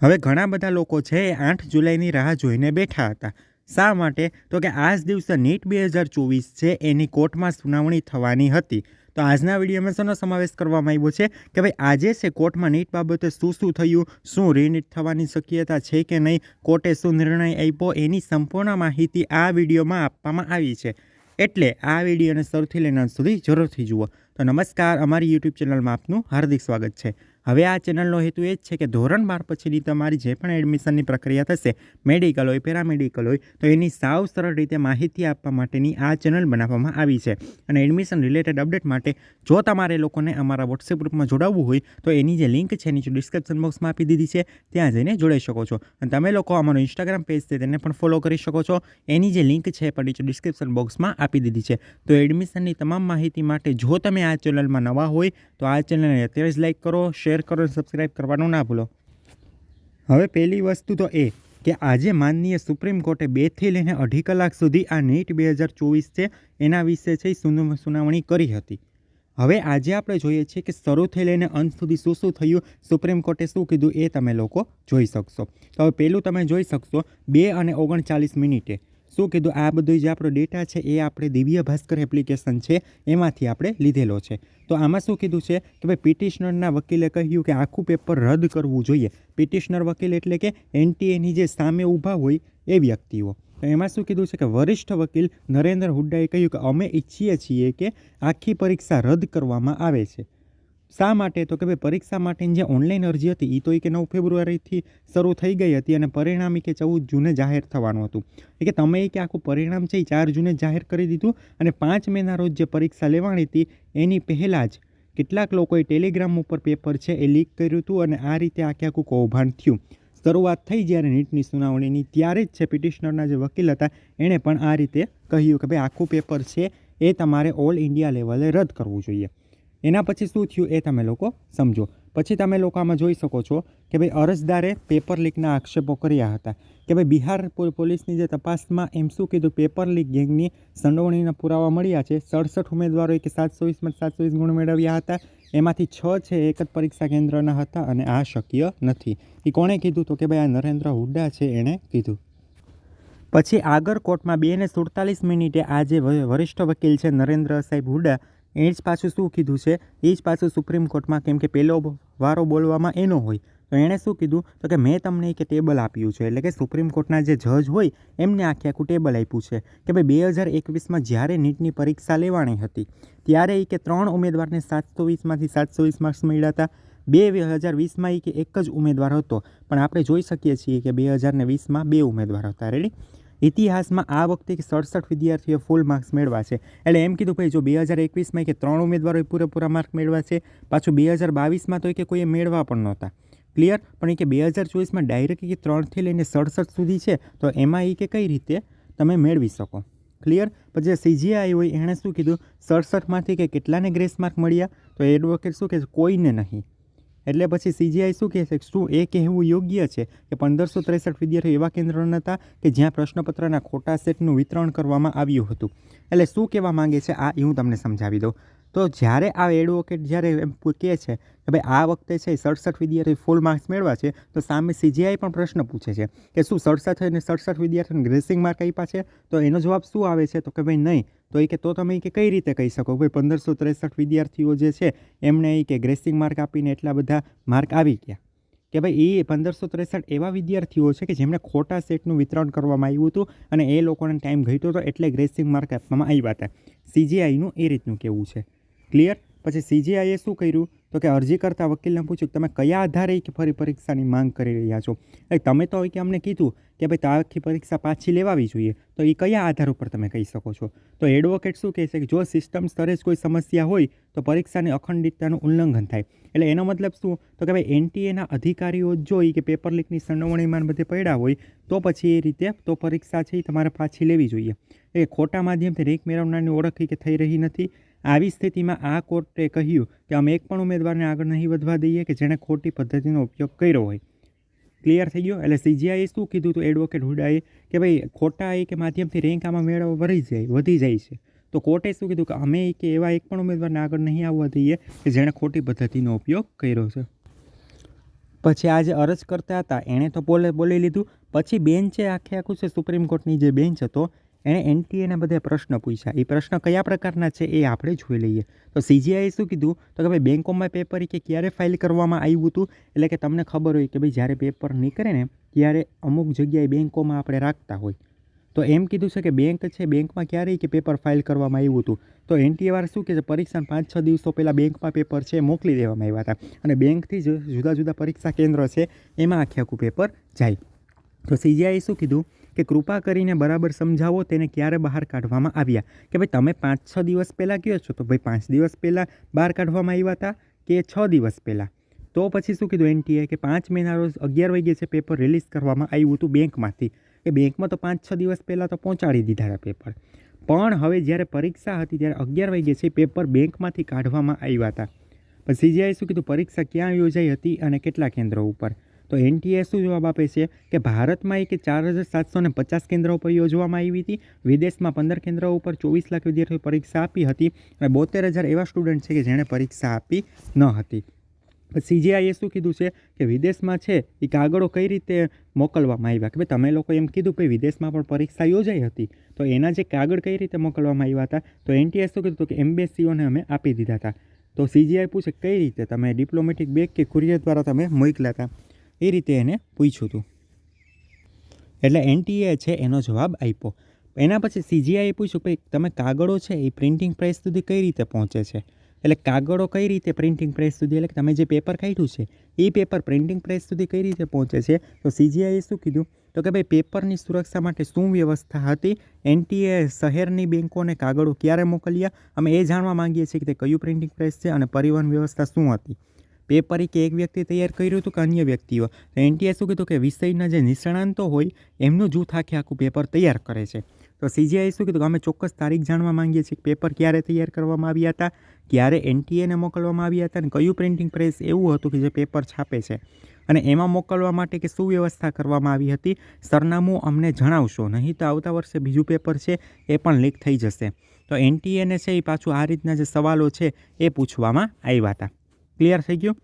હવે ઘણા બધા લોકો છે એ આઠ જુલાઈની રાહ જોઈને બેઠા હતા. શા માટે? તો કે આ જ દિવસે નીટ બે હજાર ચોવીસ છે એની કોર્ટમાં સુનાવણી થવાની હતી. તો આજના વિડીયોમાં શેનો સમાવેશ કરવામાં આવ્યો છે? કે ભાઈ આજે છે કોર્ટમાં નીટ બાબતે શું શું થયું? શું રીનીટ થવાની શક્યતા છે કે નહીં? કોર્ટે શું નિર્ણય આપ્યો? એની સંપૂર્ણ માહિતી આ વિડીયોમાં આપવામાં આવી છે. એટલે આ વિડીયોને સૌથી લઈને સુધી જરૂરથી જુઓ. તો નમસ્કાર, અમારી યુટ્યુબ ચેનલમાં આપનું હાર્દિક સ્વાગત છે. હવે આ ચેનલનો હેતુ એ જ છે કે ધોરણ બાર પછીની તમારી જે પણ એડમિશનની પ્રક્રિયા થશે મેડિકલ હોય પેરામેડિકલ હોય, તો એની સાવ સરળ રીતે માહિતી આપવા માટેની આ ચેનલ બનાવવામાં આવી છે. અને એડમિશન રિલેટેડ અપડેટ માટે જો તમારે લોકોને અમારા વોટ્સએપ ગ્રુપમાં જોડાવવું હોય, તો એની જે લિંક છે નીચે ડિસ્ક્રિપ્શન બોક્સમાં આપી દીધી છે, ત્યાં જઈને જોડાઈ શકો છો. અને તમે લોકો અમારો ઇન્સ્ટાગ્રામ પેજ છે તેને પણ ફોલો કરી શકો છો. એની જે લિંક છે પણ નીચે ડિસ્ક્રિપ્શન બોક્સમાં આપી દીધી છે. તો એડમિશનની તમામ માહિતી માટે જો તમે આ ચેનલમાં નવા હોય, તો આ ચેનલને અત્યારે જ લાઇક કરો શેર કરો અને સબસ્ક્રાઈબ કરવાનું ના ભૂલો. હવે પહેલી વસ્તુ તો એ કે આજે માનનીય સુપ્રીમ કોર્ટે બેથી લઈને અઢી કલાક સુધી આ નીટ બે હજાર ચોવીસ છે એના વિશે છે સુન- સુનાવણી કરી હતી. હવે આજે આપણે જોઈએ છીએ કે શરૂ થઈ લઈને અંત સુધી શું શું થયું, સુપ્રીમ કોર્ટે શું કીધું એ તમે લોકો જોઈ શકશો. તો હવે પહેલું તમે જોઈ શકશો બે અને ઓગણચાલીસ મિનિટે શું કીધું? આ બધું જે આપણો ડેટા છે, એ આપણે દિવ્ય ભાસ્કર એપ્લિકેશન છે, એમાંથી આપણે લીધેલો છે. તો આમાં શું કીધું છે કે ભાઈ પિટિશનરના વકીલે કહ્યું કે આખું પેપર રદ કરવું જોઈએ. પિટિશનર વકીલ એટલે કે એનટીએની જે સામે ઊભા હોય એ વ્યક્તિઓ. તો એમાં શું કીધું છે કે વરિષ્ઠ વકીલ નરેન્દ્ર હુડ્ડાએ કહ્યું કે અમે ઈચ્છીએ છીએ કે આખી પરીક્ષા રદ કરવામાં આવે છે. શા માટે? તો કે ભાઈ પરીક્ષા માટેની જે ઓનલાઈન અરજી હતી એ તો એ કે નવ ફેબ્રુઆરીથી શરૂ થઈ ગઈ હતી અને પરિણામ એ કે ચૌદ જૂને જાહેર થવાનું હતું. એ કે તમે એ કે આખું પરિણામ છે એ ચાર જૂને જાહેર કરી દીધું અને પાંચ મેના રોજ જે પરીક્ષા લેવાની હતી, એની પહેલાં જ કેટલાક લોકોએ ટેલિગ્રામ ઉપર પેપર છે એ લીક કર્યું હતું અને આ રીતે આખે આખું કૌભાંડ થયું. શરૂઆત થઈ જ્યારે નીટની સુનાવણીની ત્યારે જ છે પિટિશનરના જે વકીલ હતા, એણે પણ આ રીતે કહ્યું કે ભાઈ આખું પેપર છે એ તમારે ઓલ ઇન્ડિયા લેવલે રદ કરવું જોઈએ. એના પછી શું થયું એ તમે લોકો સમજો. પછી તમે લોકો આમાં જોઈ શકો છો કે ભાઈ અરજદારે પેપર લીકના આક્ષેપો કર્યા હતા. કે ભાઈ બિહાર પોલીસની જે તપાસમાં એમ શું કીધું, પેપર લીક ગેંગની સંડોવણીના પુરાવા મળ્યા છે. સડસઠ ઉમેદવારોએ કે સાતસો વીસમાં સાતસો વીસ ગુણ મેળવ્યા હતા. એમાંથી છ છે એક જ પરીક્ષા કેન્દ્રના હતા અને આ શક્ય નથી. એ કોણે કીધું તો કે ભાઈ આ નરેન્દ્ર હુડ્ડા છે એણે કીધું. પછી આગળ કોર્ટમાં બે ને સુડતાલીસ મિનિટે આ જે વરિષ્ઠ વકીલ છે નરેન્દ્ર સાહેબ હુડા એ જ પાછું શું કીધું છે? એ જ પાછું સુપ્રીમ કોર્ટમાં કેમ કે પહેલો વારો બોલવામાં એનો હોય. તો એણે શું કીધું? તો કે મેં તમને એક ટેબલ આપ્યું છે, એટલે કે સુપ્રીમ કોર્ટના જે જજ હોય, એમને આખે આખું ટેબલ આપ્યું છે કે ભાઈ બે હજાર એકવીસમાં જ્યારે નીટની પરીક્ષા લેવાની હતી, ત્યારે એ કે ત્રણ ઉમેદવારને સાતસો વીસમાંથી સાતસો વીસ માર્ક્સ મળ્યા હતા. બે હજાર વીસમાં એ કે એક જ ઉમેદવાર હતો. પણ આપણે જોઈ શકીએ છીએ કે બે હજાર ને વીસમાં બે ઉમેદવાર હતા. રેડી ઇતિહાસમાં આ વખતે કે સડસઠ વિદ્યાર્થીઓએ ફૂલ માર્ક્સ મેળવ્યા છે. એટલે એમ કીધું ભાઈ, જો બે હજાર એકવીસમાં કે ત્રણ ઉમેદવારોએ પૂરેપૂરા માર્ક મેળવ્યા છે, પાછું બે હજાર બાવીસમાં તો કે કોઈએ મેળવા પણ નહોતા. ક્લિયર પણ એ કે બે હજાર ચોવીસમાં ડાયરેક્ટ કે ત્રણથી લઈને સડસઠ સુધી છે, તો એમાં એ કે કઈ રીતે તમે મેળવી શકો? ક્લિયર પછી જે સીજીઆઈ હોય, એણે શું કીધું? સડસઠમાંથી કે કેટલાને ગ્રેસ માર્ક મળ્યા? તો એડવોકેટ શું છે? કોઈને નહીં. એટલે પછી સીજીઆઈ શું કહે છે? શું એ કહેવું યોગ્ય છે કે પંદરસો ત્રેસઠ વિદ્યાર્થીઓ એવા કેન્દ્રના હતા કે જ્યાં પ્રશ્નપત્રના ખોટા સેટનું વિતરણ કરવામાં આવ્યું હતું? એટલે શું કહેવા માંગે છે? આ એ હું તમને સમજાવી દઉં. તો જ્યારે આ એડવોકેટ જ્યારે એમ કહે છે કે ભાઈ આ વખતે છે સડસઠ વિદ્યાર્થી ફૂલ માર્ક્સ મેળવ્યા છે, તો સામે સીજીઆઈ પણ પ્રશ્ન પૂછે છે કે શું સડસઠ અને સડસઠ વિદ્યાર્થીઓને ગ્રેસિંગ માર્ક આપ્યા છે? તો એનો જવાબ શું આવે છે? તો કે ભાઈ નહીં. તો એ કે, તો તમે કે કઈ રીતે કહી શકો? ભાઈ પંદરસો ત્રેસઠ વિદ્યાર્થીઓ જે છે એમને એ કે ગ્રેસિંગ માર્ક આપીને એટલા બધા માર્ક આવી ગયા. કે ભાઈ એ પંદરસો ત્રેસઠ એવા વિદ્યાર્થીઓ છે કે જેમણે ખોટા સેટનું વિતરણ કરવામાં આવ્યું હતું અને એ લોકોને ટાઈમ ઘટ્યો હતો એટલે ગ્રેસિંગ માર્ક આપવામાં આવ્યા હતા. સીજીઆઈનું એ રીતનું કહેવું છે. ક્લિયર પછી સીજીઆઈએ શું કર્યું? તો કે અરજી કરતા વકીલને પૂછ્યું તમે કયા આધારે કે ફરી પરીક્ષાની માંગ કરી રહ્યા છો? એ તમે તો કે અમને કીધું કે ભાઈ તો આખી પરીક્ષા પાછી લેવાવી જોઈએ. તો એ કયા આધાર ઉપર તમે કહી શકો છો? તો એડવોકેટ શું કહે છે કે જો સિસ્ટમ સ્તરે જ કોઈ સમસ્યા હોય, તો પરીક્ષાની અખંડિતતાનું ઉલ્લંઘન થાય. એટલે એનો મતલબ શું? તો કે ભાઈ એનટીએના અધિકારીઓ જોઈ કે પેપર લીકની સંડોવણીમાં બધે પડ્યા હોય, તો પછી એ રીતે તો પરીક્ષા છે એ તમારે પાછી લેવી જોઈએ. એ ખોટા માધ્યમથી રેક મેળવનારની ઓળખ કે થઈ રહી નથી. આવી સ્થિતિમાં આ કોર્ટે કહ્યું કે અમે એક પણ ઉમેદવારને આગળ નહીં વધવા દઈએ કે જેણે ખોટી પદ્ધતિનો ઉપયોગ કર્યો હોય. ક્લિયર થઈ ગયો? એટલે સીજીઆઈએ શું કીધું હતું? એડવોકેટ હુડાએ કે ભાઈ, ખોટા એ કે માધ્યમથી રેન્ક આમાં મેળવ વધી જાય વધી જાય છે. તો કોર્ટે શું કીધું? કે અમે કે એવા એક પણ ઉમેદવારને આગળ નહીં આવવા દઈએ કે જેણે ખોટી પદ્ધતિનો ઉપયોગ કર્યો છે. પછી આ જે અરજ કરતા હતા. એણે તો બોલે, બોલી લીધું. પછી બેન્ચે આખે આખું છે સુપ્રીમ કોર્ટની જે બેન્ચ હતો એણે એનટીએના બધા પ્રશ્ન પૂછ્યા. એ પ્રશ્ન કયા પ્રકારના છે એ આપણે જોઈ લઈએ. તો સીજીઆઈએ શું કીધું? તો કે ભાઈ, બેંકોમાં પેપર કે ક્યારે ફાઇલ કરવામાં આવ્યું હતું? એટલે કે તમને ખબર હોય કે ભાઈ, જ્યારે પેપર નીકળે ને, ત્યારે અમુક જગ્યાએ બેંકોમાં આપણે રાખતા હોય. તો એમ કીધું છે કે બેંક છે, બેંકમાં ક્યારેય કે પેપર ફાઇલ કરવામાં આવ્યું હતું? તો એનટીએ વાર શું કે છે પરીક્ષા પાંચ છ દિવસો પહેલાં બેંકમાં પેપર છે મોકલી દેવામાં આવ્યા હતા. અને બેંકથી જ જુદા જુદા પરીક્ષા કેન્દ્ર છે, એમાં આખે આખું પેપર જાય. તો સીજીઆઈએ શું કીધું? કે કૃપા કરીને બરાબર સમજાવો તેને ક્યારે બહાર કાઢવામાં આવ્યા? કે ભાઈ, તમે પાંચ, છ દિવસ પહેલાં કહો છો? તો ભાઈ, પાંચ દિવસ પહેલાં બહાર કાઢવામાં આવ્યા હતા કે છ દિવસ પહેલાં? તો પછી શું કીધું એનટીએ કે પાંચ મહિના રોજ અગિયાર વાગ્યે છે પેપર રિલીઝ કરવામાં આવ્યું હતું બેંકમાંથી. કે બેંકમાં તો પાંચ, છ દિવસ પહેલાં તો પહોંચાડી દીધા હતા પેપર પણ હવે જ્યારે પરીક્ષા હતી ત્યારે અગિયાર વાગ્યે છે પેપર બેંકમાંથી કાઢવામાં આવ્યા હતા. પછી સીજીઆઈ શું કીધું? પરીક્ષા ક્યાં યોજાઈ હતી અને કેટલા કેન્દ્રો ઉપર? તો એનટીએ શું જવાબ આપે છે? કે ભારતમાં એક ચાર હજાર સાતસો ને પચાસ કેન્દ્રો ઉપર યોજવામાં આવી હતી. વિદેશમાં પંદર કેન્દ્રો ઉપર ચોવીસ લાખ વિદ્યાર્થીઓ પરીક્ષા આપી હતી અને બોતેર હજાર એવા સ્ટુડન્ટ છે કે જેણે પરીક્ષા આપી ન હતી. સીજીઆઈએ શું કીધું છે? કે વિદેશમાં છે, એ કાગળો કઈ રીતે મોકલવામાં આવ્યા? કે ભાઈ, તમે લોકો એમ કીધું કે વિદેશમાં પણ પરીક્ષા યોજાઈ હતી. તો એના જે કાગળ કઈ રીતે મોકલવામાં આવ્યા હતા? તો એનટીએ શું કીધું કે એમ્બેસીઓને અમે આપી દીધા હતા. તો સીજીઆઈ પૂછે, કઈ રીતે તમે ડિપ્લોમેટિક બેગ કે કુરિયર દ્વારા તમે મોકલ્યા હતા? એ રીતે એને પૂછ્યું હતું એટલે એનટીએ છે એનો જવાબ આપ્યો. એના પછી સીજીઆઈએ પૂછ્યું કે તમે કાગળો છે એ પ્રિન્ટિંગ પ્રેસ સુધી કઈ રીતે પહોંચે છે? એટલે કાગળો કઈ રીતે પ્રિન્ટિંગ પ્રેસ સુધી, એટલે તમે જે પેપર કાઢ્યું છે, એ પેપર પ્રિન્ટિંગ પ્રેસ સુધી કઈ રીતે પહોંચે છે? તો સીજીઆઈએ શું કીધું? તો કે, ભાઈ પેપરની સુરક્ષા માટે શું વ્યવસ્થા હતી? એનટીએ શહેરની બેંકોને કાગળો ક્યારે મોકલ્યા? અમે એ જાણવા માંગીએ છીએ કે તે કયું પ્રિન્ટિંગ પ્રેસ છે અને પરિવહન વ્યવસ્થા શું હતી? પેપર કે એક વ્યક્તિ તૈયાર કર્યું હતું કે અન્ય વ્યક્તિઓ. તો એનટીએ શું કીધું કે વિષયના જે નિષ્ણાંતો હોય, એમનું જૂથ આખે આખું પેપર તૈયાર કરે છે. તો સીજીઆઈ શું કીધું કે અમે ચોક્કસ તારીખ જાણવા માંગીએ છીએ પેપર ક્યારે તૈયાર કરવામાં આવ્યા હતા, ક્યારે એનટીએને મોકલવામાં આવ્યા હતા અને કયું પ્રિન્ટિંગ પ્રેસ એવું હતું કે જે પેપર છાપે છે. અને એમાં મોકલવા માટે કે શું વ્યવસ્થા કરવામાં આવી હતી, સરનામું અમને જણાવશો, નહીં તો આવતા વર્ષે બીજું પેપર છે એ પણ લીક થઈ જશે. તો એનટીએને છે એ પાછું આ રીતના જે સવાલો છે એ પૂછવામાં આવ્યા હતા. ક્લિયર થઈ ગયું?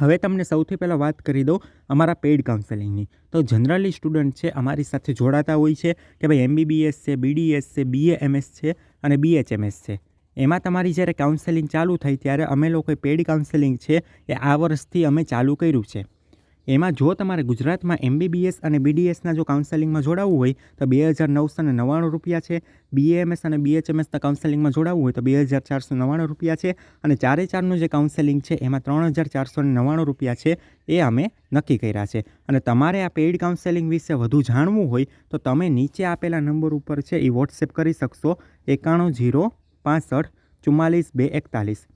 હવે તમને સૌથી પહેલાં વાત કરી દઉં અમારા પેઇડ કાઉન્સેલિંગની તો જનરલી સ્ટુડન્ટ છે, અમારી સાથે જોડાતા હોય છે કે ભાઈ એમબીબીએસ છે બીડીએસ છે બીએ એમએસ છે અને બીએચએમએસ છે. એમાં તમારી જ્યારે કાઉન્સેલિંગ ચાલુ થઈ ત્યારે અમે લોકોએ પેઇડ કાઉન્સેલિંગ છે એ આ વર્ષથી અમે ચાલુ કર્યું છે. એમાં જો તમારે ગુજરાતમાં એમબીબીએસ અને બીડીએસના જો કાઉન્સેલિંગમાં જોડાવવું હોય, તો બે હજાર નવસો ને નવ્વાણું રૂપિયા છે. બીએએમએસ અને બીએચએમએસના કાઉન્સેલિંગમાં જોડાવવું હોય, તો બે હજાર ચારસો નવ્વાણું રૂપિયા છે. અને ચારે ચારનું જે કાઉન્સેલિંગ છે, એમાં ત્રણ હજાર ચારસો નવ્વાણું રૂપિયા છે. એ અમે નક્કી કર્યા છે. અને તમારે આ પેઇડ કાઉન્સેલિંગ વિશે વધુ જાણવું હોય, તો તમે નીચે આપેલા નંબર ઉપર છે, એ વોટ્સએપ કરી શકશો. એકાણું જીરો પાસઠ ચુમ્માલીસ બે એકતાલીસ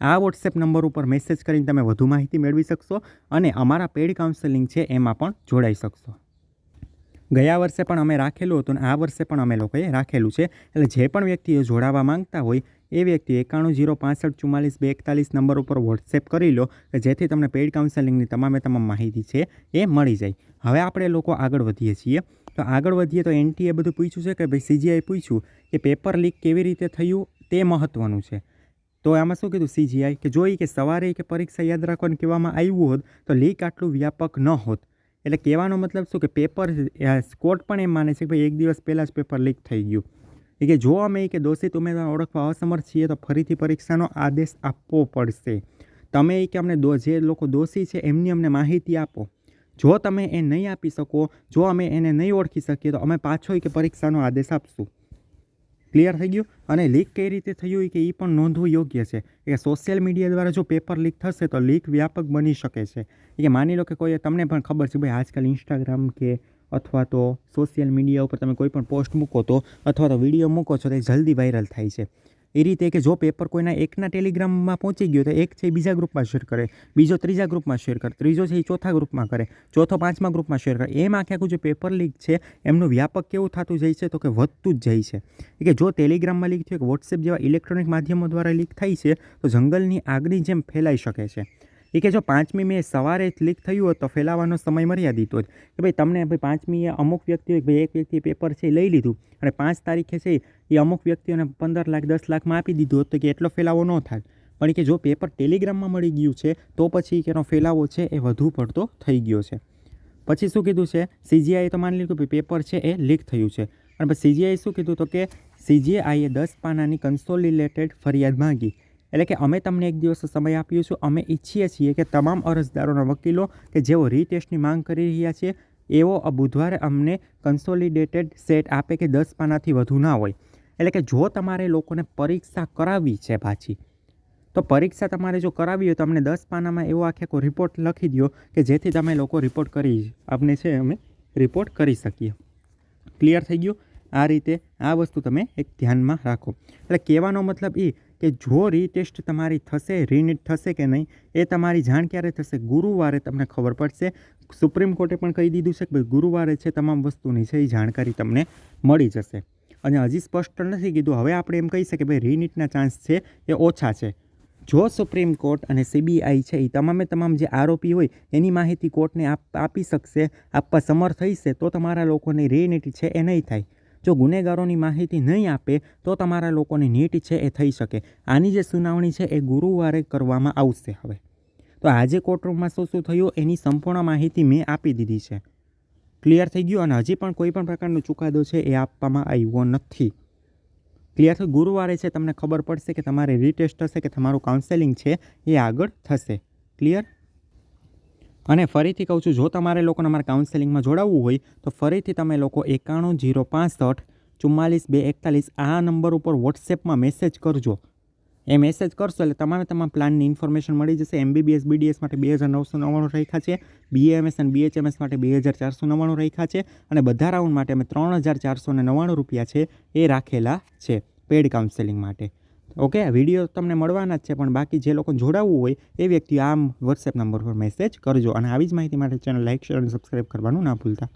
આ વોટ્સએપ નંબર ઉપર મેસેજ કરીને તમે વધુ માહિતી મેળવી શકશો અને અમારા પેડ કાઉન્સેલિંગ છે એમાં પણ જોડાઈ શકશો. ગયા વર્ષે પણ અમે રાખેલું હતું અને આ વર્ષે પણ અમે લોકોએ રાખેલું છે. એટલે જે પણ વ્યક્તિઓ જોડાવા માંગતા હોય, એ વ્યક્તિ એકાણું જીરો પાસઠ ચુમ્માલીસ બે એકતાલીસ નંબર ઉપર વોટ્સએપ કરી લો, કે જેથી તમને પેઇડ કાઉન્સેલિંગની તમામે તમામ માહિતી છે એ મળી જાય. હવે આપણે લોકો આગળ વધીએ છીએ. તો આગળ વધીએ તો એનટીએ બધું પૂછ્યું છે કે ભાઈ સીજીઆઈ પૂછ્યું, કે પેપર લીક કેવી રીતે થયું, તે મહત્ત્વનું છે. તો આમાં શું કીધું? સીજીઆઈ કે જોઈ કે સવારે કે પરીક્ષા યાદ રાખવાનું કહેવામાં આવ્યું હોત, તો લીક આટલું વ્યાપક ન હોત. એટલે કહેવાનો મતલબ શું કે પેપર કોર્ટ પણ એમ માને છે કે ભાઈ એક દિવસ પહેલાં જ પેપર લીક થઈ ગયું. એ કે જો અમે કે દોષિત ઉમેદવાર ઓળખવા અસમર્થ છીએ, તો ફરીથી પરીક્ષાનો આદેશ આપવો પડશે. તમે કે અમને જે લોકો દોષી છે, એમની અમને માહિતી આપો. જો તમે એ નહીં આપી શકો, જો અમે એને નહીં ઓળખી શકીએ, તો અમે પાછો કે પરીક્ષાનો આદેશ આપશું. ક્લિયર થઈ ગયું. અને લીક કઈ રીતે થયું કે એ પણ નોંધવું યોગ્ય છે. કે સોશિયલ મીડિયા દ્વારા જો પેપર લીક થશે તો લીક વ્યાપક બની શકે છે. કે માની લો કે કોઈ, તમને પણ ખબર છે ભાઈ આજકાલ ઇન્સ્ટાગ્રામ કે અથવા તો સોશિયલ મીડિયા ઉપર તમે કોઈ પણ પોસ્ટ મૂકો તો અથવા તો વીડિયો મૂકો છો તો એ જલ્દી વાયરલ થાય છે. એ રીતે કે જો પેપર કોઈના એકના ટેલિગ્રામમાં પહોંચી ગયો તો એક છે બીજા ગ્રુપમાં શેર કરે, બીજો ત્રીજા ગ્રુપમાં શેર કરે, ત્રીજો છે એ ચોથા ગ્રુપમાં કરે, ચોથો પાંચમા ગ્રુપમાં શેર કરે. એમ આખે આખું જે પેપર લીક છે, એમનું વ્યાપક કેવું થતું જાય છે તો કે વધતું જ જાય છે. કે જો ટેલિગ્રામમાં લીક થયું કે વોટ્સએપ જેવા ઇલેક્ટ્રોનિક માધ્યમો દ્વારા લીક થાય છે, તો જંગલની આગની જેમ ફેલાઈ શકે છે. એ કે જો પાંચમી મે સવારે લીક થયું હોત તો ફેલાવાનો સમય મર્યાદિત હોત. કે ભાઈ તમને ભાઈ પાંચમીએ અમુક વ્યક્તિઓ ભાઈ એક વ્યક્તિએ પેપર છે લઈ લીધું અને પાંચ તારીખે છે એ અમુક વ્યક્તિઓને પંદર લાખ, દસ લાખમાં આપી દીધું હોત તો કે એટલો ફેલાવો ન થાય પણ કે જો પેપર ટેલિગ્રામમાં મળી ગયું છે તો પછી એનો ફેલાવો છે એ વધુ પડતો થઈ ગયો છે. પછી શું કીધું છે? સીજીઆઈએ તો માની લીધું કે પેપર છે એ લીક થયું છે. અને પછી સીજીઆઈએ શું કીધું તો કે સીજીઆઈએ દસ પાનાની કન્સોલિલેટેડ ફરિયાદ માંગી. એટલે કે અમે તમને એક દિવસ સમય આપીએ છીએ. અમે ઈચ્છીએ છીએ કે તમામ અરજદારોના વકીલો કે જેઓ રીટેસ્ટની માંગ કરી રહ્યા છે એવો બુધવારે અમને કન્સોલિડેટેડ સેટ આપે કે દસ પાનાથી વધુ ના હોય. એટલે કે જો તમારે લોકોને પરીક્ષા કરાવવી છે પાછી, તો પરીક્ષા તમારે જો કરાવી હોય તો અમને દસ પાનામાં એવો આખે આખો રિપોર્ટ લખી દો કે જેથી તમે લોકો રિપોર્ટ કરી, આપને છે અમે રિપોર્ટ કરી શકીએ. ક્લિયર થઈ ગયું? આ રીતે આ વસ્તુ તમે એક ધ્યાનમાં રાખો. એટલે કહેવાનો મતલબ એ કે જો રીટેસ્ટ તમારી થશે રીનીટ થશે કે નહીં, એ તમારી જાણ ક્યારે થશે? ગુરુવારે તમને ખબર પડશે. સુપ્રીમ કોર્ટે પણ કહી દીધું છે કે ભાઈ, ગુરુવારે છે તમામ વસ્તુની છે એ જાણકારી તમને મળી જશે. અને હજી સ્પષ્ટ નથી કીધું. હવે આપણે એમ કહી શકીએ ભાઈ રીનીટના ચાન્સ છે એ ઓછા છે. જો સુપ્રીમ કોર્ટ અને સીબીઆઈ છે એ તમામે તમામ જે આરોપી હોય, એની માહિતી કોર્ટને આપ, આપી શકશે, આપવા સમર્થ થઈશે, તો તમારા લોકોની રીનીટ છે એ નહીં થાય. જો ગુનેગારોની માહિતી નહીં આપે, તો તમારા લોકોની નીટ છે એ થઈ શકે. આની જે સુનાવણી છે એ ગુરુવારે કરવામાં આવશે હવે. તો આજે કોર્ટરૂમમાં શું શું થયું એની સંપૂર્ણ માહિતી મેં આપી દીધી છે. ક્લિયર થઈ ગયું? અને હજી પણ કોઈ પણ પ્રકારનો ચુકાદો છે એ આપવામાં આવ્યો નથી. ક્લિયર થયું? ગુરુવારે છે, તમને ખબર પડશે કે તમારે રીટેસ્ટ થશે, કે તમારું કાઉન્સેલિંગ છે એ આગળ થશે. ક્લિયર અને ફરીથી કહું છું, જો તમારે લોકોને અમારા કાઉન્સેલિંગમાં જોડાવવું હોય, તો ફરીથી તમે લોકો એકાણું જીરો પાંસઠ ચુમ્માલીસ બે એકતાલીસ આ નંબર ઉપર વોટ્સએપમાં મેસેજ કરજો. એ મેસેજ કરશો એટલે તમામે તમામ પ્લાનની ઇન્ફોર્મેશન મળી જશે. એમબીબીએસ બીડીએસ માટે બે હજાર નવસો નવ્વાણું રેખા છે. બીએમએસ અને બીએચએમએસ માટે બે હજાર ચારસો નવ્વાણું રેખા છે. અને બધા રાઉન્ડ માટે અમે ત્રણ હજાર ચારસો ને નવ્વાણું રૂપિયા છે એ રાખેલા છે પેડ કાઉન્સેલિંગ માટે. ઓકે? વીડિયો તમને મળવાના જ છે, પણ બાકી જે લોકો જોડાવવું હોય, એ વ્યક્તિ આમ વોટ્સએપ નંબર પર મેસેજ કરજો અને આવી જ માહિતી માટે ચેનલ લાઇક શેર અને સબસ્ક્રાઈબ કરવાનું ના ભૂલતા.